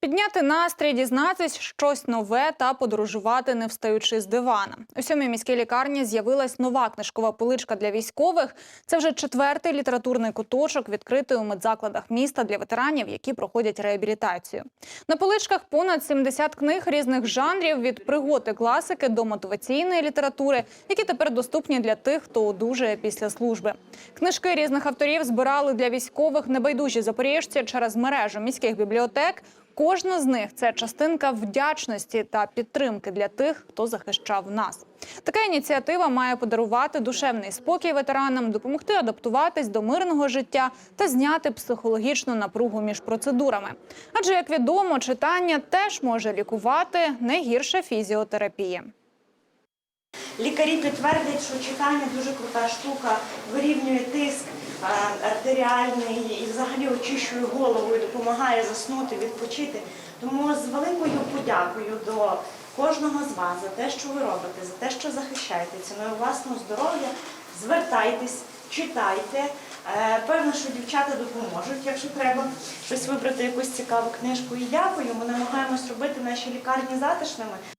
Підняти настрій, дізнатись щось нове та подорожувати, не встаючи з дивана. У сьомій міській лікарні з'явилась нова книжкова поличка для військових. Це вже четвертий літературний куточок, відкритий у медзакладах міста для ветеранів, які проходять реабілітацію. На поличках понад 70 книг різних жанрів від пригод і класики до мотиваційної літератури, які тепер доступні для тих, хто одужує після служби. Книжки різних авторів збирали для військових небайдужі запоріжці через мережу міських бібліотек. Кожна з них це частинка вдячності та підтримки для тих, хто захищав нас. Така ініціатива має подарувати душевний спокій ветеранам, допомогти адаптуватись до мирного життя та зняти психологічну напругу між процедурами. Адже, як відомо, читання теж може лікувати не гірше фізіотерапії. Лікарі підтвердять, що читання дуже крута штука, вирівнює тиск артеріальний взагалі очищує голову і допомагає заснути, відпочити. Тому з великою подякою до кожного з вас за те, що ви робите, за те, що захищаєте ціною власного здоров'я, звертайтесь, читайте. Е, Певно, що дівчата допоможуть, якщо треба щось вибрати, якусь цікаву книжку. І дякую. Ми намагаємось робити наші лікарні затишними.